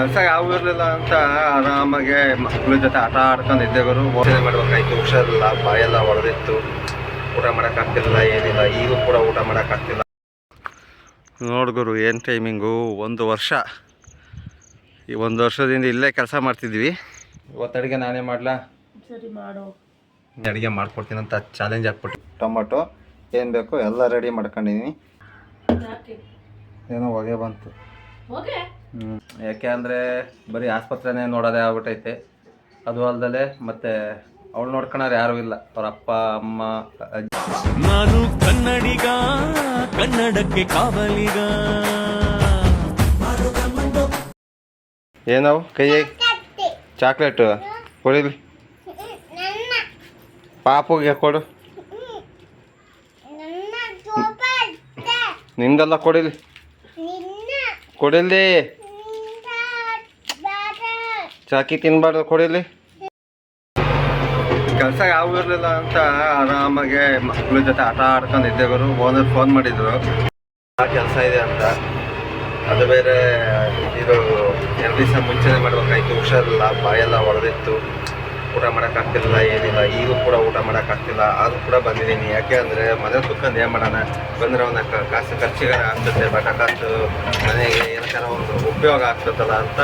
ಕೆಲಸ ಯಾವ ಇರಲಿಲ್ಲ ಅಂತ ಆರಾಮಾಗೆ ಮಕ್ಕಳ ಜೊತೆ ಆಟ ಆಡ್ಕೊಂಡು ಇದ್ದೇವರು ಐದು ಮಾಡ್ಬೇಕಾಯ್ತು ಹುಷಾರಿಲ್ಲ ಬಾಯೆಲ್ಲ ಹೊಡೆದಿತ್ತು ಊಟ ಮಾಡೋಕ್ಕಾಗ್ತಿಲ್ಲ ಏನಿಲ್ಲ ಈಗೂ ಕೂಡ ಊಟ ಮಾಡೋಕ್ಕಾಗ್ತಿಲ್ಲ ನೋಡ್ಗುರು ಏನು ಟೈಮಿಂಗು ಒಂದು ವರ್ಷ. ಈ ಒಂದು ವರ್ಷದಿಂದ ಇಲ್ಲೇ ಕೆಲಸ ಮಾಡ್ತಿದ್ವಿ. ಇವತ್ತು ಅಡುಗೆ ನಾನೇ ಮಾಡಲಾ? ಸರಿ ಮಾಡು. ಅಡುಗೆ ಮಾಡ್ಕೊಡ್ತೀನಿ ಅಂತ ಚಾಲೆಂಜ್ ಹಾಕ್ಬಿಟ್ಟು. ಟೊಮೊಟೊ ಏನು ಬೇಕು ಎಲ್ಲ ರೆಡಿ ಮಾಡ್ಕೊಂಡಿದ್ದೀನಿ ಯಾಕೆ ಏನೋ ಹೊಗೆ ಬಂತು. ಯಾಕೆ ಅಂದರೆ ಬರೀ ಆಸ್ಪತ್ರೆನೇ ನೋಡೋದೇ ಆಗ್ಬಿಟ್ಟೈತೆ. ಅದು ಅಲ್ದಲೆ ಮತ್ತೆ ಅವಳು ನೋಡ್ಕೊಳೋರು ಯಾರೂ ಇಲ್ಲ. ಅವ್ರ ಅಪ್ಪ ಅಮ್ಮ ಅಜ್ಜಿ. ನಾನು ಕನ್ನಡಿಗ ಕನ್ನಡಕ್ಕೆ ಕಾವಲಿಗ. ಏನೋ ಕೈ ಚಾಕ್ಲೇಟು. ಕೊಡಿಲಿ ಪಾಪುಗೆ ಕೊಡು. ನಿಂದೆಲ್ಲ ಕೊಡಿಲಿ ಕೊಡಿಲಿ ಚಾಕಿ ತಿನ್ಬಾರ್ದು ಕೊಡಿಲಿ ಕೆಲಸ ಯಾವ ಇರಲಿಲ್ಲ ಅಂತ ಆರಾಮಾಗೆ ಮಕ್ಕಳ ಜೊತೆ ಆಟ ಆಡ್ಕೊಂಡು ಇದ್ದೇವರು ಓನರ್ ಫೋನ್ ಮಾಡಿದ್ರು. ಕೆಲಸ ಇದೆ ಅಂತ. ಅದು ಬೇರೆ ಇದು ಎರಡು ದಿವಸ ಮುಂಚೆನೆ ಮಾಡ್ಬೇಕಾಯ್ತು, ಹುಷಾರಿಲ್ಲ, ಬಾಯೆಲ್ಲ ಹೊಡೆದಿತ್ತು ಊಟ ಮಾಡೋಕ್ಕಾಗ್ತಿಲ್ಲ, ಏನಿಲ್ಲ, ಈಗೂ ಕೂಡ ಊಟ ಮಾಡೋಕ್ಕಾಗ್ತಿಲ್ಲ, ಅದು ಕೂಡ ಬಂದಿದ್ದೀನಿ. ಯಾಕೆ ಅಂದರೆ ಮನೆ ಕುತ್ಕೊಂಡು ಏನು ಮಾಡೋಣ, ಬಂದರೆ ಒಂದು ಕಾಸು ಖರ್ಚಿಗಾರ ಆಗ್ತದೆ ಬಟ ಕಾಸು, ಮನೆಗೆ ಏನಕ್ಕಾರ ಒಂದು ಉಪಯೋಗ ಆಗ್ತದಲ್ಲ ಅಂತ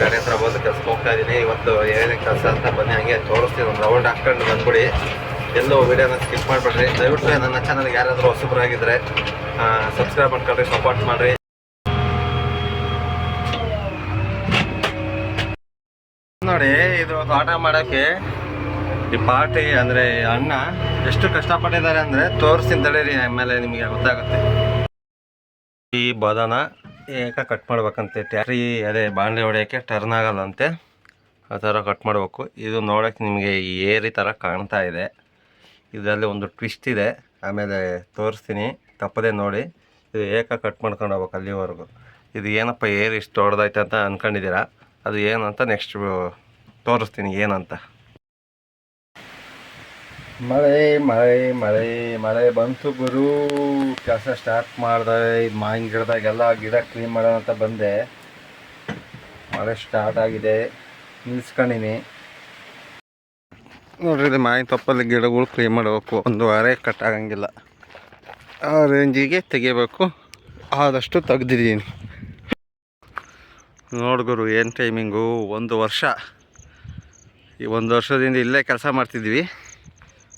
ಗಾಡಿ ಹತ್ರ ಬಂದು ಕೆಲಸ ಹೋಗ್ತಾ ಇದ್ದೀನಿ. ಇವತ್ತು ಏನೇ ಕೆಲಸ ಅಂತ ಬನ್ನಿ, ಹಂಗೆ ತೋರಿಸ್ತೀನಿ, ಒಂದು ರೌಂಡ್ ಹಾಕ್ಕೊಂಡು ಬಂದ್ಬಿಡಿ. ಎಲ್ಲೋ ವೀಡಿಯೋನ ಸ್ಕಿಪ್ ಮಾಡಿಬಿಡ್ರಿ. ದಯವಿಟ್ಟು ನನ್ನ ಚಾನಲ್ಗೆ ಯಾರಾದರೂ ಹೊಸಬ್ರಾಗಿದ್ದರೆ ಸಬ್ಸ್ಕ್ರೈಬ್ ಮಾಡ್ಕೊಳ್ರಿ ಸಪೋರ್ಟ್ ಮಾಡಿರಿ. ನೋಡಿ, ಇದು ತೋಟ ಮಾಡಕ್ಕೆ ಈ ಪಾರ್ಟಿ ಅಂದ್ರೆ ಅಣ್ಣ ಎಷ್ಟು ಕಷ್ಟಪಟ್ಟಿದ್ದಾರೆ ಅಂದ್ರೆ ತೋರಿಸ್ತೀನಿ ತಡೀರಿ, ಆಮೇಲೆ ನಿಮಗೆ ಗೊತ್ತಾಗುತ್ತೆ. ಈ ಬದನ ಏಕ ಕಟ್ ಮಾಡ್ಬೇಕಂತೆ. ಟ್ಯಾರಿ ಅದೇ ಬಾಂಡ್ಲಿ ಹೊಡೆಯೋಕ್ಕೆ ಟರ್ನ್ ಆಗಲ್ಲಂತೆ. ಆ ಥರ ಕಟ್ ಮಾಡಬೇಕು. ಇದು ನೋಡೋಕ್ಕೆ ನಿಮಗೆ ಏರಿ ಥರ ಕಾಣ್ತಾ ಇದೆ. ಇದರಲ್ಲಿ ಒಂದು ಟ್ವಿಸ್ಟ್ ಇದೆ. ಆಮೇಲೆ ತೋರಿಸ್ತೀನಿ. ತಪ್ಪದೆ ನೋಡಿ. ಇದು ಏಕ ಕಟ್ ಮಾಡ್ಕೊಂಡು ಹೋಗ್ಬೇಕು ಅಲ್ಲಿವರೆಗೂ. ಇದು ಏನಪ್ಪ ಏರಿ ಇಷ್ಟು ದೊಡ್ಡದಾಯ್ತಂತ ಅಂತ ಅಂದ್ಕೊಂಡಿದ್ದೀರಾ ಅದು ಏನಂತ ನೆಕ್ಸ್ಟ್ ತೋರಿಸ್ತೀನಿ ಏನಂತ. ಮಳೆ ಮಳೆ ಮಳೆ ಮಳೆ ಬಂತು ಗುರು. ಕೆಲಸ ಸ್ಟಾರ್ಟ್ ಮಾಡಿದೆ. ಇದು ಮಾವಿನ ಗಿಡದಾಗೆಲ್ಲ ಗಿಡ ಕ್ಲೀನ್ ಮಾಡೋಣ ಅಂತ ಬಂದೆ. ಮಳೆ ಸ್ಟಾರ್ಟ್ ಆಗಿದೆ. ನಿಲ್ಸ್ಕೊಂಡಿನಿ. ನೋಡ್ರಿ, ಇದು ಮಾವಿನ ತಪ್ಪಲ್ಲಿ ಗಿಡಗಳು ಕ್ಲೀನ್ ಮಾಡಬೇಕು. ಒಂದು ವಾರ ಕಟ್ ಆಗಂಗಿಲ್ಲ. ಆ ರೇಂಜಿಗೆ ತೆಗಿಬೇಕು. ಆದಷ್ಟು ತೆಗ್ದಿದ್ದೀನಿ. ನೋಡ್ಗುರು ಏನು ಟೈಮಿಂಗು ಒಂದು ವರ್ಷ. ಈ ಒಂದು ವರ್ಷದಿಂದ ಇಲ್ಲೇ ಕೆಲಸ ಮಾಡ್ತಿದ್ವಿ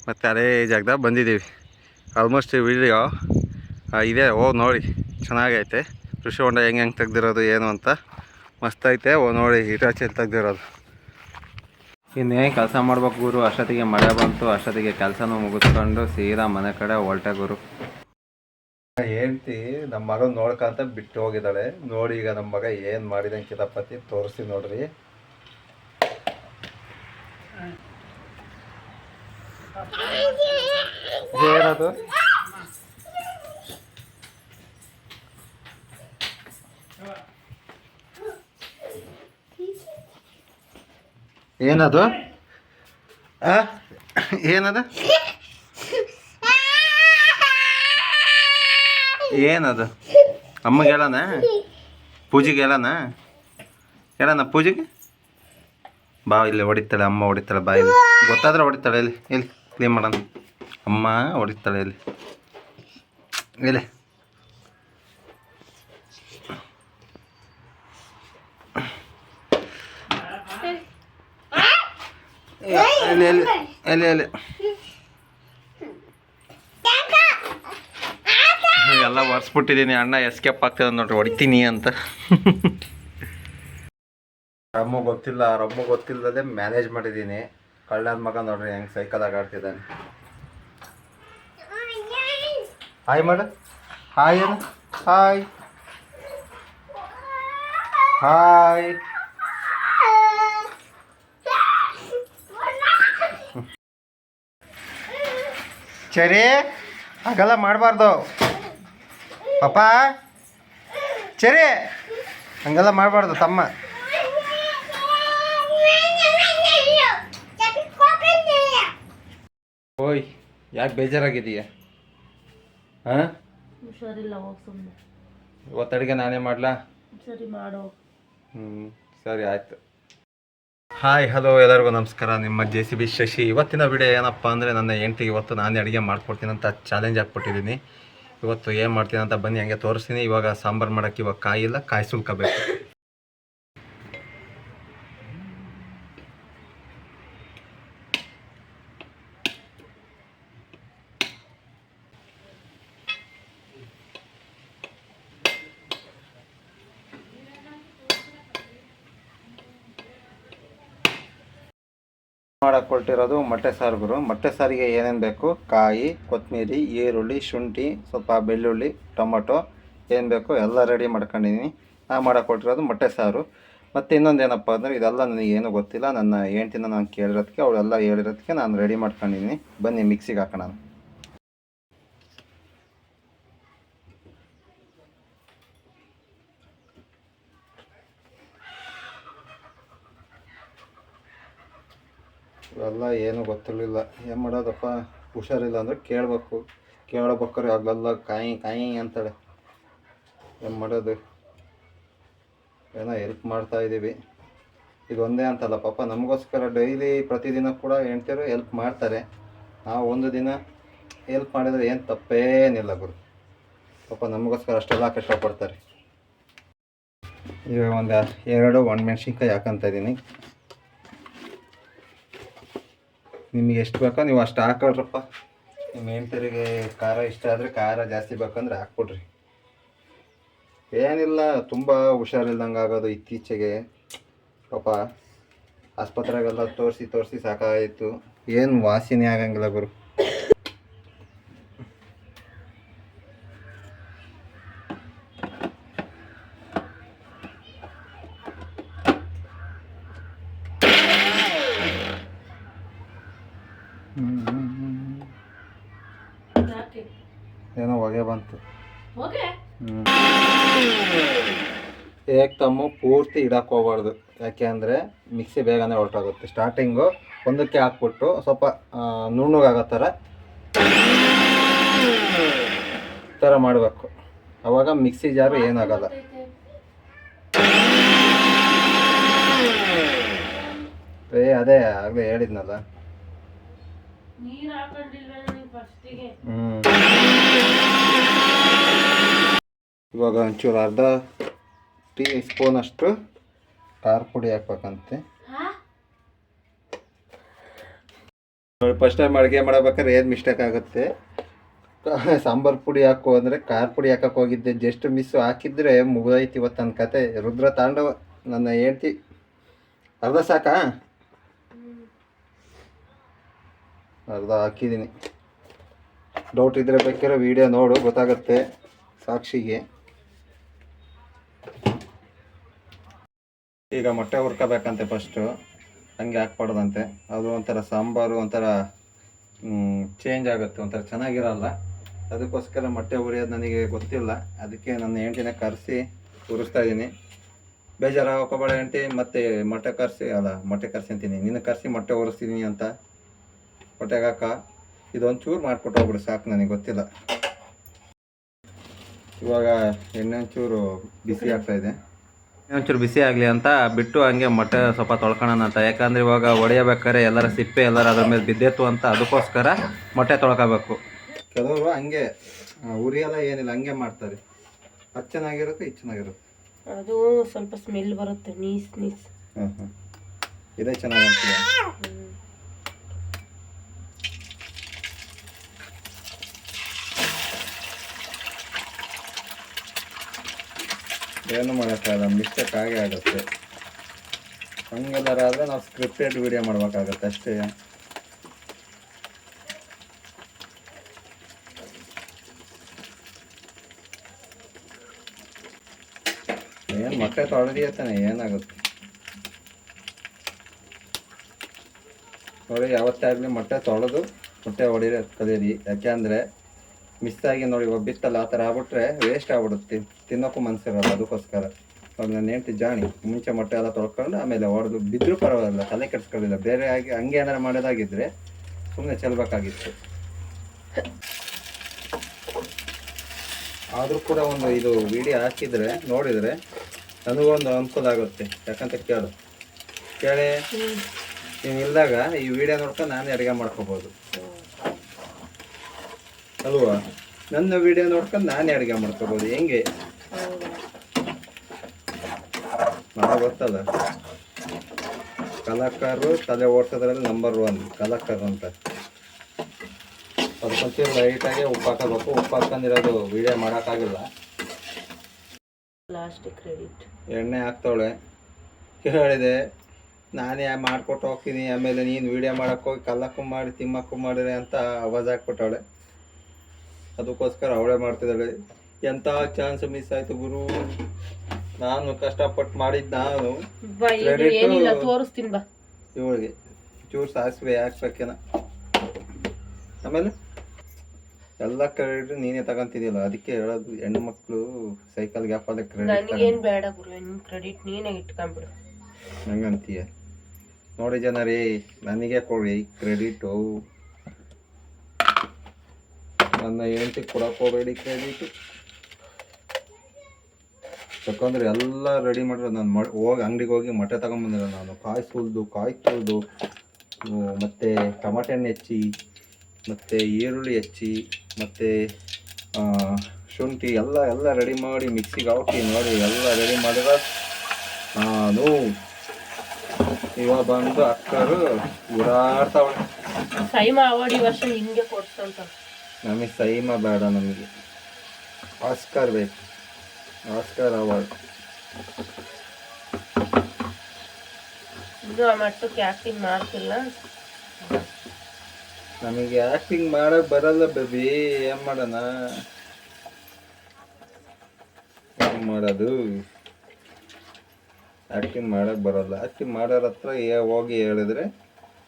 ಮತ್ತು ಅದೇ ಜಾಗದಾಗ ಬಂದಿದ್ದೀವಿ. ಆಲ್ಮೋಸ್ಟ್ ವೀಡಿಯೋ ಇದೆ. ಓ, ನೋಡಿ. ಚೆನ್ನಾಗೈತೆ. ಕೃಷಿ ಹೊಂಡ ಹೆಂಗೆ ಹೆಂಗೆ ತೆಗ್ದಿರೋದು, ಏನು ಅಂತ. ಮಸ್ತೈತೆ ಓ, ನೋಡಿ ಹಿಟಾಚಿಯಲ್ಲಿ ತೆಗ್ದಿರೋದು. ಇನ್ನೇನು ಕೆಲಸ ಮಾಡ್ಬೇಕು ಗುರು? ಅಷ್ಟೊತ್ತಿಗೆ ಮಳೆ ಬಂತು. ಅಷ್ಟೊತ್ತಿಗೆ ಕೆಲಸನೂ ಮುಗಿಸ್ಕೊಂಡು ಸೀದಾ ಮನೆ ಕಡೆ ಹೊಲ್ಟೆ ಗುರು. ಹೇಳ್ತಿ ನಮ್ಮ ಮಗ ನೋಡ್ಕೊಂತ ಬಿಟ್ಟು ಹೋಗಿದ್ದಾಳೆ. ನೋಡಿ ಈಗ ನಮ್ಮ ಮಗ ಏನು ಮಾಡಿದಂಗೆ ಕಿತಾಪತಿ ತೋರಿಸಿ ನೋಡ್ರಿ. ಏನದು? ಏನದು? ಆ? ಏನದು? ಏನದು? ಅಮ್ಮಗೆ ಹೇಳಣ? ಪೂಜೆಗೆ ಹೇಳಣ? ಹೇಳಣ ಪೂಜೆಗೆ? ಬಾ, ಇಲ್ಲಿ ಹೊಡಿತಾಳೆ, ಅಮ್ಮ ಹೊಡಿತಾಳೆ, ಬಾ, ಇಲ್ಲಿ. ಗೊತ್ತಾದ್ರೆ ಹೊಡಿತಾಳೆ, ಇಲ್ಲಿ ಇಲ್ಲಿ ಕ್ಲೀನ್ ಮಾಡೋಣ. ಅಮ್ಮ ಹೊಡಿತಾಳೆ, ಇಲ್ಲಿ. ಇಲ್ಲಿ. ಎಲ್ಲಿ ಎಲ್ಲಿ ಎಲ್ಲಿ ಒರೆಸ್ಬಿಟ್ಟಿದ್ದೀನಿ ಅಣ್ಣ ಎಸ್ಕೇಪ್ ಆಗ್ತದೆ ನೋಡ್ರಿ, ಹೊಡಿತೀನಿ ಅಂತ. ರಮ್ಮ ಗೊತ್ತಿಲ್ಲ, ರಮ್ಮ ಗೊತ್ತಿಲ್ಲದೆ ಮ್ಯಾನೇಜ್ ಮಾಡಿದ್ದೀನಿ. ಕಳ್ಳನ ಮಗ ನೋಡ್ರಿ, ಹೆಂಗೆ ಸೈಕಲ್ ಆಗಾಡ್ತಿದ್ದಾನೆ ಹಾಯ್ ಮಾಡ ಹಾಯ್ ಏನು ಹಾಯ್ ಹಾಯ್ ಸರಿ ಹಾಗೆಲ್ಲ ಮಾಡಬಾರ್ದು ಪಾಪ ಸರಿ ಹಂಗೆಲ್ಲ ಮಾಡಬಾರ್ದು ತಮ್ಮ ಓಯ್ ಯಾಕೆ ಬೇಜಾರಾಗಿದೀಯ ಹಾಂ? ಹುಷಾರಿಲ್ಲ ಹೋಗಿ ಸುಮ್ಮನೆ ಇವತ್ತು ಅಡುಗೆ ನಾನೇ ಮಾಡ್ಲಾ? ಸರಿ ಮಾಡೋ ಹ್ಞೂ ಸರಿ ಆಯಿತು. ಹಾಯ್ ಹಲೋ ಎಲ್ಲರಿಗೂ ನಮಸ್ಕಾರ. ನಿಮ್ಮ ಜೆ ಸಿ ಬಿ ಶಶಿ. ಇವತ್ತಿನ ವಿಡಿಯೋ ಏನಪ್ಪ ಅಂದರೆ ನನ್ನ ಹೆಂಡ್ತಿಗೆ ಇವತ್ತು ನಾನೇ ಅಡುಗೆ ಮಾಡ್ಕೊಡ್ತೀನಿ ಅಂತ ಚಾಲೆಂಜ್ ಹಾಕ್ಬಿಟ್ಟಿದ್ದೀನಿ. ಇವತ್ತು ಏನು ಮಾಡ್ತೀನಿ ಅಂತ ಬನ್ನಿ ಹಂಗೆ ತೋರಿಸ್ತೀನಿ. ಇವಾಗ ಸಾಂಬಾರು ಮಾಡೋಕ್ಕೆ ಇವಾಗ ಕಾಯಿ ಇಲ್ಲ ಕಾಯಿ ಸುಲ್ಕೋಬೇಕು ಮಾಡಕ್ಕೆ ಕೊಟ್ಟಿರೋದು ಮೊಟ್ಟೆ ಸಾರುಗಳು ಮೊಟ್ಟೆ ಸಾರಿಗೆ ಏನೇನು ಬೇಕು? ಕಾಯಿ ಕೊತ್ತಂಬರಿ ಈರುಳ್ಳಿ, ಶುಂಠಿ, ಸ್ವಲ್ಪ ಬೆಳ್ಳುಳ್ಳಿ, ಟೊಮೊಟೊ ಏನು ಬೇಕು ಎಲ್ಲ ರೆಡಿ ಮಾಡ್ಕೊಂಡಿದ್ದೀನಿ ನಾನು ಮಾಡೋ ಕೊಟ್ಟಿರೋದು ಮೊಟ್ಟೆ ಸಾರು. ಮತ್ತು ಇನ್ನೊಂದು ಏನಪ್ಪ ಅಂದರೆ ಇದೆಲ್ಲ ನನಗೆ ಏನೂ ಗೊತ್ತಿಲ್ಲ. ನನ್ನ ಹೆಂಡ್ತಿನ ನಾನು ಕೇಳಿರೋದಕ್ಕೆ ಅವಳೆಲ್ಲ ಹೇಳಿರೋದಕ್ಕೆ ನಾನು ರೆಡಿ ಮಾಡ್ಕೊಂಡಿದ್ದೀನಿ ಬನ್ನಿ ಮಿಕ್ಸಿಗೆ ಹಾಕೋಣ. ಇವೆಲ್ಲ ಏನೂ ಗೊತ್ತಿರಲಿಲ್ಲ. ಏನು ಮಾಡೋದಪ್ಪ? ಹುಷಾರಿಲ್ಲ ಅಂದರೆ ಕೇಳಬೇಕು. ಕೇಳಬೇಕಾದ್ರೆ ಆಗಲೆಲ್ಲ, ಕಾಯಿ ಕಾಯಿ ಅಂತಾಳೆ. ಏನು ಮಾಡೋದು? ಏನೋ ಹೆಲ್ಪ್ ಮಾಡ್ತಾ ಇದ್ದೀವಿ ಇದು ಒಂದೇ ಅಂತಲ್ಲ, ಪಾಪ ನಮಗೋಸ್ಕರ ಡೈಲಿ ಪ್ರತಿದಿನ ಕೂಡ ಹೆಂಡ್ತಿರು ಹೆಲ್ಪ್ ಮಾಡ್ತಾರೆ. ನಾವು ಒಂದು ದಿನ ಹೆಲ್ಪ್ ಮಾಡಿದರೆ ಏನು ತಪ್ಪೇನಿಲ್ಲ ಗುರು. ಪಾಪ ನಮಗೋಸ್ಕರ ಅಷ್ಟೆಲ್ಲ ಕಷ್ಟಪಡ್ತಾರೆ. ಇವಾಗ ಒಂದು ಎರಡು ಒಣಮೆಣ್ಸಿನ್ಕಾಯಿ ಹಾಕಂತ ಇದ್ದೀನಿ ನಿಮಗೆ ಎಷ್ಟು ಬೇಕೋ ನೀವು ಅಷ್ಟು ಹಾಕೊಳ್ರಪ್ಪ. ನಿಮ್ಮ ಹೆಂಡ್ತಿರಿಗೆ ಖಾರ ಇಷ್ಟ ಆದರೆ ಖಾರ ಜಾಸ್ತಿ ಬೇಕಂದ್ರೆ ಹಾಕ್ಬಿಡ್ರಿ ಏನಿಲ್ಲ, ತುಂಬ ಹುಷಾರಿಲ್ದಂಗೆ ಆಗೋದು ಇತ್ತೀಚೆಗೆ. ಪಾಪ ಆಸ್ಪತ್ರೆಗೆಲ್ಲ ತೋರಿಸಿ ತೋರಿಸಿ ಸಾಕಾಯಿತು. ಏನು ವಾಸಿನೇ ಆಗಂಗಿಲ್ಲ ಗುರು ಯಾಕೆ ಏನೋ ಹೊಗೆ ಬಂತು. ಏಕ್ ತಮ್ಮು ಪೂರ್ತಿ ಇಡಕ್ಕೆ ಹೋಗ್ಬಾರ್ದು? ಯಾಕೆ ಅಂದರೆ ಮಿಕ್ಸಿ ಬೇಗನೆ ಹೊರಟಾಗುತ್ತೆ. ಸ್ಟಾರ್ಟಿಂಗು ಒಂದಕ್ಕೆ ಹಾಕ್ಬಿಟ್ಟು ಸ್ವಲ್ಪ ನುಣ್ಣಗಾಗೋ ಥರ ಈ ಥರ ಮಾಡಬೇಕು. ಅವಾಗ ಮಿಕ್ಸಿ ಜಾರು ಏನಾಗಲ್ಲ. ಏ ಅದೇ ಆಗಲೇ ಹೇಳಿದ್ನಲ್ಲ. ಇವಾಗ ಒಂಚೂರು ಅರ್ಧ ಟೀ ಸ್ಪೂನ್ ಅಷ್ಟು ಖಾರ ಪುಡಿ ಹಾಕ್ಬೇಕಂತೆ. ಫಸ್ಟ್ ಟೈಮ್ ಅಡುಗೆ ಮಾಡಬೇಕಾದ್ರೆ ಏನು ಮಿಸ್ಟೇಕ್ ಆಗುತ್ತೆ? ಸಾಂಬಾರು ಪುಡಿ ಹಾಕು ಅಂದರೆ ಖಾರ ಪುಡಿ ಹಾಕಕ್ಕೆ ಹೋಗಿದ್ದೆ. ಜಸ್ಟ್ ಮಿಸ್ಸು ಹಾಕಿದ್ರೆ ಮುಗಿದೈತಿ ಇವತ್ತು ನನ್ನ ಕತೆ. ರುದ್ರ ತಾಂಡವ ನನ್ನ ಹೇಳ್ತಿ ಅರ್ಧ ಸಾಕಾ? ಅರ್ಧ ಹಾಕಿದ್ದೀನಿ. ಡೌಟ್ ಇದ್ರೆ ಬೇಕಾದ್ರೆ ವಿಡಿಯೋ ನೋಡು, ಗೊತ್ತಾಗುತ್ತೆ ಸಾಕ್ಷಿಗೆ. ಈಗ ಮೊಟ್ಟೆ ಹುರ್ಕೋಬೇಕಂತೆ ಫಸ್ಟು ಹಂಗೆ ಹಾಕ್ಬಾರ್ದಂತೆ. ಅದು ಒಂಥರ ಸಾಂಬಾರು, ಒಂಥರ ಚೇಂಜ್ ಆಗುತ್ತೆ, ಒಂಥರ ಚೆನ್ನಾಗಿರಲ್ಲ. ಅದಕ್ಕೋಸ್ಕರ ಮೊಟ್ಟೆ ಹುರಿಯೋದು ನನಗೆ ಗೊತ್ತಿಲ್ಲ. ಅದಕ್ಕೆ ನನ್ನ ಹೆಂಡ್ತಿನ ಕರೆಸಿ ಉರಿಸ್ತಾ ಇದ್ದೀನಿ ಬೇಜಾರು ಹಾಕೋಬೇಡ ಹೆಂಡ್ತಿ, ಮತ್ತೆ ಮೊಟ್ಟೆ ಕರೆಸಿ, ಅಲ್ಲ, ಮೊಟ್ಟೆ ಕರ್ಸಿ ಅಂತೀನಿ. ನಿನ್ನ ಕರೆಸಿ ಮೊಟ್ಟೆ ಹುರಿಸ್ತೀನಿ ಅಂತ. ಮೊಟ್ಟೆಗಾಕ ಇದೊಂದು ಚೂರು ಮಾಡಿಕೊಟ್ಟು ಹೋಗ್ಬಿಡಿ ಸಾಕು ನನಗೆ ಗೊತ್ತಿಲ್ಲ. ಇವಾಗ ಎಣ್ಣೆ ಒಂಚೂರು ಬಿಸಿ ಆಗ್ತಾ ಇದೆ. ಒಂಚೂರು ಬಿಸಿ ಆಗಲಿ ಅಂತ ಬಿಟ್ಟು ಹಂಗೆ ಮೊಟ್ಟೆ ಸ್ವಲ್ಪ ತೊಳ್ಕೊಳ್ಳೋಣ ಅಂತ. ಯಾಕಂದ್ರೆ ಇವಾಗ ಒಡೆಯಬೇಕಾದ್ರೆ ಎಲ್ಲರ ಸಿಪ್ಪೆ ಎಲ್ಲರ ಅದ್ರ ಮೇಲೆ ಬಿದ್ದಿತ್ತು ಅಂತ ಅದಕ್ಕೋಸ್ಕರ ಮೊಟ್ಟೆ ತೊಳ್ಕೋಬೇಕು. ಕೆಲವರು ಹಂಗೆ ಉರಿ ಉರಿಯೆಲ್ಲ ಏನಿಲ್ಲ ಹಂಗೆ ಮಾಡ್ತಾರೆ. ಅದು ಚೆನ್ನಾಗಿರುತ್ತೆ ಇದು ಚೆನ್ನಾಗಿರುತ್ತೆ. ಅದು ಸ್ವಲ್ಪ ಸ್ಮೆಲ್ ಬರುತ್ತೆ ನೀಸ್ ನೀಸ್. ಹಾಂ ಹಾಂ ಇದೇ ಚೆನ್ನಾಗಂತೀಯ ಏನು ಮಾಡೋಕ್ಕಾಗಲ್ಲ ಮಿಸ್ಟೇಕ್ ಆಗೇ ಆಗುತ್ತೆ. ಹಂಗೆಲ್ಲರ ಆದರೆ ನಾವು ಸ್ಕ್ರಿಪ್ಟೆಡ್ ವಿಡಿಯೋ ಮಾಡಬೇಕಾಗತ್ತೆ ಅಷ್ಟೇ. ಏನು ಮೊಟ್ಟೆ ತೊಳೆದಿಯತ್ತಾನೆ ಏನಾಗುತ್ತೆ? ನೋಡಿ ಯಾವತ್ತೇ ಆಗಲಿ ಮೊಟ್ಟೆ ತೊಳೆದು ಮೊಟ್ಟೆ ಹೊಡಿರೋ ಕಲೀರಿ ಯಾಕೆಂದರೆ ಮಿಸ್ ಆಗಿ ನೋಡಿ ಒಬ್ಬಿತ್ತಲ್ಲ ಆ ಥರ ಆಗ್ಬಿಟ್ರೆ ವೇಸ್ಟ್ ಆಗ್ಬಿಡುತ್ತೆ. ತಿನ್ನೋಕ್ಕೂ ಮನಸ್ಸಿರಲ್ಲ ಅದಕ್ಕೋಸ್ಕರ. ಅವ್ರು ನಾನು ಹೇಳ್ತಿ ಜಾಣಿ ಮುಂಚೆ ಮೊಟ್ಟೆ ಎಲ್ಲ ತೊಳ್ಕೊಂಡು ಆಮೇಲೆ ಹೊಡೆದು ಬಿದ್ದರೂ ಪರವಾಗಿಲ್ಲ ತಲೆ ಕೆಡಿಸ್ಕೊಳ್ಳಿಲ್ಲ. ಬೇರೆ ಆಗಿ ಹಂಗೆ ಏನಾರು ಮಾಡೋದಾಗಿದ್ದರೆ ಸುಮ್ಮನೆ ಚೆಲ್ಬೇಕಾಗಿತ್ತು. ಆದರೂ ಕೂಡ ಒಂದು ಇದು ವಿಡಿಯೋ ಹಾಕಿದರೆ ನೋಡಿದರೆ ನನಗೊಂದು ಅನುಕೂಲ ಆಗುತ್ತೆ. ಯಾಕಂತ ಕೇಳು. ಕೇಳಿ? ನೀವು ಇಲ್ದಾಗ ಈ ವಿಡಿಯೋ ನೋಡ್ಕೊಂಡು ನಾನೇ ಅಡುಗೆ ಮಾಡ್ಕೋಬೋದು. ಅಲ್ವಾ? ನನ್ನ ವಿಡಿಯೋ ನೋಡ್ಕೊಂಡು ನಾನೇ ಅಡುಗೆ ಮಾಡ್ಕೋಬೋದು. ಹೆಂಗೆ? ಮಾಡೋ ಗೊತ್ತಲ್ಲ ಕಲಾಕಾರರು ತಲೆ ಓಡ್ಸೋದ್ರಲ್ಲಿ ನಂಬರ್ ಒನ್ ಕಲಾಕಾರ ಅಂತ. ಸ್ವಲ್ಪ ಲೈಟಾಗಿ ಉಪ್ಪು ಹಾಕೋಬೇಕು ಉಪ್ಪು ಹಾಕೊಂಡಿರೋದು ವಿಡಿಯೋ ಮಾಡೋಕ್ಕಾಗಿಲ್ಲ. ಎಣ್ಣೆ ಹಾಕ್ತಾವಳೆ. ಕೇಳಿದೆ ನಾನೇ ಮಾಡ್ಕೊಟ್ಟು ಹೋಗ್ತೀನಿ. ಆಮೇಲೆ ನೀನು ವಿಡಿಯೋ ಮಾಡೋಕ್ಕೋಗಿ ಹೋಗಿ ಕಲ್ಲಕ್ಕೂ ಮಾಡಿ ತಿಮ್ಮಕ್ಕೂ ಮಾಡಿದ್ರೆ ಅಂತ ಅವಾಜ್ ಹಾಕ್ಬಿಟ್ಟವಳೆ. ಅದಕ್ಕೋಸ್ಕರ ಅವಳೆ ಮಾಡ್ತಿದ್ದಾಳೆ. ಎಂತ ಚಾನ್ಸ್ ಮಿಸ್ ಆಯ್ತು ಗುರು? ನಾನು ಕಷ್ಟಪಟ್ಟು ಮಾಡಿದ್ ನಾನು. ಏನಿಲ್ಲ ತೋರಿಸ್ತೀನಿ ಬಾ. ಇವಳಿಗೆ. ಚೂರು ಸಾಸಿವೆ ಹಾಕ್ಬೇಕೇನ. ಆಮೇಲೆ? ಎಲ್ಲ ಕ್ರೆಡಿಟ್ ನೀನೇ ತಗೊಂತಿದ್ದಿಲ್ಲ ಅದಕ್ಕೆ ಹೇಳೋದು ಹೆಣ್ಣು ಮಕ್ಕಳು ಸೈಕಲ್ ಗ್ಯಾಪ್ ಕ್ರೆಡಿಟ್ ನನಗೇನು ಬೇಡ ಗುರು ನಿನ್ನ ಕ್ರೆಡಿಟ್ ನೀನೇ ಇಟ್ಕೊಂಡ್ಬಿಡು. ಹಂಗಂತೀಯ? ನೋಡಿ ಜನರೇ ನನಗೆ ಕೊಡಿ ಕ್ರೆಡಿಟು ನನ್ನ ಹೆಂಡತಿ ಕೊಡಕ್ಕೆ ಹೋಗಬೇಡಿ ಕೇಳಿಬಿಟ್ಟು ಯಾಕಂದ್ರೆ ಎಲ್ಲ ರೆಡಿ ಮಾಡಿರೋ ನಾನು ಮ ಹೋಗಿ ಅಂಗಡಿಗೆ ಹೋಗಿ ಮೊಟ್ಟೆ ತಗೊಂಬಂದಿರೋ ನಾನು. ಕಾಯಿ ಸುಲ್ದು, ಕಾಯಿ ತುಳಿದು ಮತ್ತು ಟಮಾಟೆ ಹಣ್ಣು ಹೆಚ್ಚಿ, ಮತ್ತು ಈರುಳ್ಳಿ ಹೆಚ್ಚಿ, ಮತ್ತು ಶುಂಠಿ ಎಲ್ಲ ಎಲ್ಲ ರೆಡಿ ಮಾಡಿ ಮಿಕ್ಸಿಗೆ ಹಾಕಿ ನೋಡಿ, ಎಲ್ಲ ರೆಡಿ ಮಾಡಿದ ನಾನು. ಇವಾಗ ಬಂದು ಅಕ್ಕರು ಉಡಾಡ್ತಾವಳೆ ಟೈಮ್ ಅವಾರ್ಡ್ ವರ್ಷ ಹಿಂಗೆ ಕೊಡ್ಸಂತ ನಮಗೆ ಸೈಮ ಬೇಡ ನಮಗೆ. ಆಸ್ಕರ್ ಬೇಕು. Oscar award. ಇದು ಆ ಮಟ್ಟಕ್ಕೆ ಆ್ಯಕ್ಟಿಂಗ್ ಮಾಡ್ತಿಲ್ಲ? ನಮಗೆ ಆಕ್ಟಿಂಗ್ ಮಾಡಕ್ ಬರಲ್ಲ ಬೇಬಿ ಏನ್ ಮಾಡೋಣ? ಏನು ಮಾಡೋದು? ಆ್ಯಕ್ಟಿಂಗ್ ಮಾಡಕ್ ಬರಲ್ಲ. ಆಕ್ಟಿಂಗ್ ಮಾಡೋರ ಹತ್ರ ಹೋಗಿ ಹೇಳಿದ್ರೆ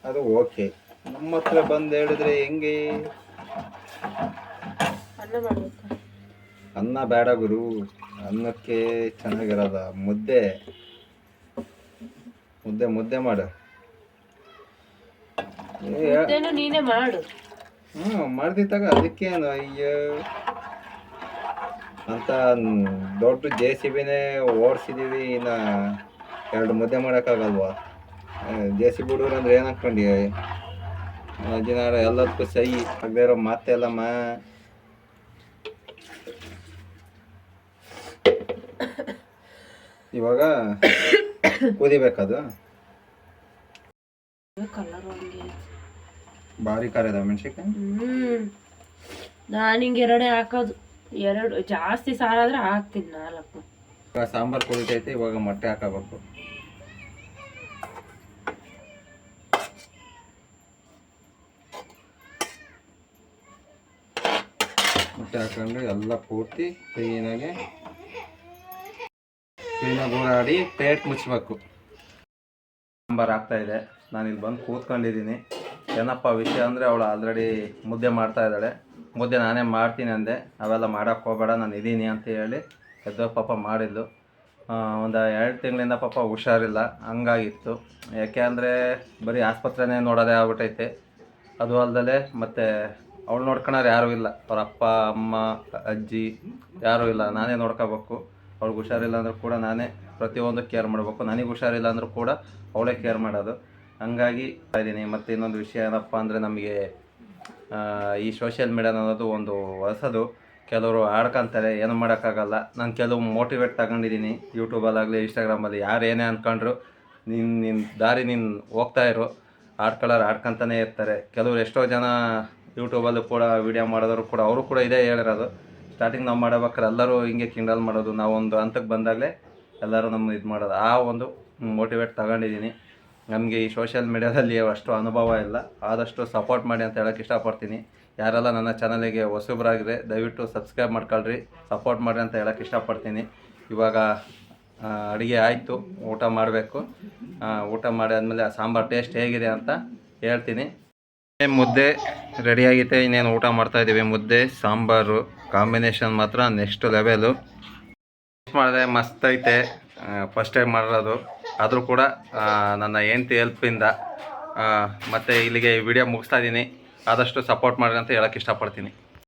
ಅದು ಓಕೆ ನಮ್ಮ ಹತ್ರ ಬಂದು ಹೇಳಿದ್ರೆ ಹೆಂಗೆ? ಅನ್ನ ಮಾಡ್ಬೇಕು. ಅನ್ನ ಬೇಡ ಗುರು. ಅನ್ನಕ್ಕೆ ಚೆನ್ನಾಗಿರಲ್ಲ ಮುದ್ದೆ. ಮುದ್ದೆ ಮುದ್ದೆ ಮಾಡು. ಹ್ಮ್ ಮುದ್ದೆನೂ ನೀನೇ ಮಾಡು. ಹ್ಞೂ ಮಾಡ್ದಿತ್ತಾಗ ಅದಕ್ಕೇನು ಅಯ್ಯೋ. ಅಂತ ದೊಡ್ಡ ಜೆ ಸಿ ಬಿನೇ ಓಡಿಸಿದೀವಿ. ಇನ್ನು ಎರಡು ಮುದ್ದೆ ಮಾಡೋಕ್ಕಾಗಲ್ವಾ? ಜೆ ಸಿ ಬಿಡೋರು ಅಂದ್ರೆ ಏನು ಹಾಕ್ಕೊಂಡಿ ಅಜ್ಜಿನಾರ ಎಲ್ಲದಕ್ಕೂ ಸಹಿ. ಇರೋ ಮಾತೆಲ್ಲಮ್ಮ ಇವಾಗ ಕುದಿಬೇಕದು. ಬಾರಿ ಭಾರಿ ಖಾರ ಇದೆ ಮೆಣಸಿನ್ಕಾಯಿ ನಾನು ಹಿಂಗೆ ಎರಡೇ ಹಾಕೋದು. ಎರಡು ಜಾಸ್ತಿ ಸಾರಾದ್ರೆ ಹಾಕ್ತೀನಿ ನಾಲ್ಕು. ಇವಾಗ ಸಾಂಬಾರು ಕುದಿತೈತೆ ಇವಾಗ ಮೊಟ್ಟೆ ಹಾಕಬೇಕು. ಮೊಟ್ಟೆ ಹಾಕೊಂಡು ಎಲ್ಲ ಪೂರ್ತಿ ಕ್ಲೀನಾಗಿ ಕ್ಲೀನಾಗಿ ಓಡಾಡಿ ಪ್ಲೇಟ್ ಮುಚ್ಚಬೇಕು. ಸಾಂಬಾರು ಆಗ್ತಾ ಇದೆ. ನಾನು ಇಲ್ಲಿ ಬಂದು ಕೂತ್ಕೊಂಡಿದ್ದೀನಿ. ಏನಪ್ಪ ವಿಷಯ ಅಂದರೆ ಅವಳು ಆಲ್ರೆಡಿ ಮುದ್ದೆ ಮಾಡ್ತಾ ಇದ್ದಾಳೆ. ಮುದ್ದೆ ನಾನೇ ಮಾಡ್ತೀನಿ ಅಂದೆ. ಅವೆಲ್ಲ ಮಾಡೋಕ್ಕೆ ಹೋಗಬೇಡ, ನಾನು ಇದ್ದೀನಿ ಅಂತ ಹೇಳಿ ಎದ್ದೋ ಪಾಪ ಮಾಡಿದ್ಲು. ಒಂದು ಎರಡು ತಿಂಗಳಿಂದ ಪಾಪ ಹುಷಾರಿಲ್ಲ. ಹಂಗಾಗಿತ್ತು. ಯಾಕೆ ಅಂದರೆ ಬರೀ ಆಸ್ಪತ್ರೆನೇ ನೋಡೋದೇ ಆಗ್ಬಿಟ್ಟೈತೆ ಅದು ಅಲ್ಲದೆ ಮತ್ತು ಅವಳು ನೋಡ್ಕೊಳೋರು ಯಾರೂ ಇಲ್ಲ. ಅವ್ರ ಅಪ್ಪ, ಅಮ್ಮ, ಅಜ್ಜಿ ಯಾರೂ ಇಲ್ಲ. ನಾನೇ ನೋಡ್ಕೋಬೇಕು. ಅವ್ಳಿಗೆ ಹುಷಾರಿಲ್ಲ ಅಂದರೂ ಕೂಡ ನಾನೇ ಪ್ರತಿಯೊಂದು ಕೇರ್ ಮಾಡಬೇಕು. ನನಗೆ ಹುಷಾರಿಲ್ಲ ಅಂದರೂ ಕೂಡ ಅವಳೇ ಕೇರ್ ಮಾಡೋದು. ಹಂಗಾಗಿ ಇದ್ದೀನಿ. ಮತ್ತು ಇನ್ನೊಂದು ವಿಷಯ ಏನಪ್ಪ ಅಂದರೆ ನಮಗೆ ಈ ಸೋಷಿಯಲ್ ಮೀಡಿಯಾ ಅನ್ನೋದು ಒಂದು ಹೊಸದು. ಕೆಲವರು ಆಡ್ಕೊಂತಾರೆ. ಏನು ಮಾಡೋಕ್ಕಾಗಲ್ಲ. ನಾನು ಕೆಲವು ಮೋಟಿವೇಟ್ ತಗೊಂಡಿದ್ದೀನಿ. ಯೂಟ್ಯೂಬಲ್ಲಾಗಲಿ ಇನ್ಸ್ಟಾಗ್ರಾಮಲ್ಲಿ ಯಾರು ಏನೇ ಅಂದ್ಕೊಂಡ್ರು ನಿನ್ನ ನಿನ್ನ ದಾರಿ ನಿನ್ನ ಹೋಗ್ತಾ ಇರು. ಆಡ್ಕೊಳ್ಳೋರು ಆಡ್ಕೊಂತಾನೆ ಇರ್ತಾರೆ. ಕೆಲವರು ಎಷ್ಟೋ ಜನ ಯೂಟ್ಯೂಬಲ್ಲೂ ಕೂಡ ವಿಡಿಯೋ ಮಾಡೋದವರು ಕೂಡ ಅವರು ಕೂಡ ಇದೇ ಹೇಳಿರೋದು. ಸ್ಟಾರ್ಟಿಂಗ್ ನಾವು ಮಾಡಬೇಕಾದ್ರೆ ಎಲ್ಲರೂ ಹಿಂಗೆ ಕಿಂಡಲ್ ಮಾಡೋದು ನಾವೊಂದು ಹಂತಕ್ಕೆ ಬಂದಾಗಲೇ ಎಲ್ಲರೂ ನಮ್ಮ ಇದು ಮಾಡೋದು. ಆ ಒಂದು ಮೋಟಿವೇಟ್ ತಗೊಂಡಿದ್ದೀನಿ. ನಮಗೆ ಈ ಸೋಷಿಯಲ್ ಮೀಡ್ಯಾದಲ್ಲಿ ಅಷ್ಟು ಅನುಭವ ಇಲ್ಲ. ಆದಷ್ಟು ಸಪೋರ್ಟ್ ಮಾಡಿ ಅಂತ ಹೇಳೋಕ್ಕೆ ಇಷ್ಟಪಡ್ತೀನಿ. ಯಾರೆಲ್ಲ ನನ್ನ ಚಾನಲಿಗೆ ಹೊಸಬ್ರಾಗಿದ್ರೆ ದಯವಿಟ್ಟು ಸಬ್ಸ್ಕ್ರೈಬ್ ಮಾಡ್ಕೊಳ್ರಿ ಸಪೋರ್ಟ್ ಮಾಡಿರಿ ಅಂತ ಹೇಳೋಕ್ಕೆ ಇಷ್ಟಪಡ್ತೀನಿ. ಇವಾಗ ಅಡುಗೆ ಆಯಿತು, ಊಟ ಮಾಡಬೇಕು. ಊಟ ಮಾಡಿ ಆದಮೇಲೆ ಆ ಸಾಂಬಾರು ಟೇಸ್ಟ್ ಹೇಗಿದೆ ಅಂತ ಹೇಳ್ತೀನಿ. ಮುದ್ದೆ ರೆಡಿಯಾಗಿದೆ ಇನ್ನೇನು ಊಟ ಮಾಡ್ತಾ ಇದ್ದೀವಿ ಮುದ್ದೆ, ಸಾಂಬಾರು ಕಾಂಬಿನೇಷನ್ ಮಾತ್ರ ನೆಕ್ಸ್ಟ್ ಲೆವೆಲು ಮಾಡಿದೆ ಮಸ್ತ್ ಐತೆ. ಫಸ್ಟ್ ಟೈಮ್ ಮಾಡಿರೋದು. ಆದರೂ ಕೂಡ ನನ್ನ ಹೆಂಡತಿ ಹೆಲ್ಪಿಂದ ಮತ್ತು ಇಲ್ಲಿಗೆ ವಿಡಿಯೋ ಮುಗಿಸ್ತಾ ಇದ್ದೀನಿ ಆದಷ್ಟು ಸಪೋರ್ಟ್ ಮಾಡ್ರಿ ಅಂತ ಹೇಳೋಕ್ಕೆ ಇಷ್ಟಪಡ್ತೀನಿ.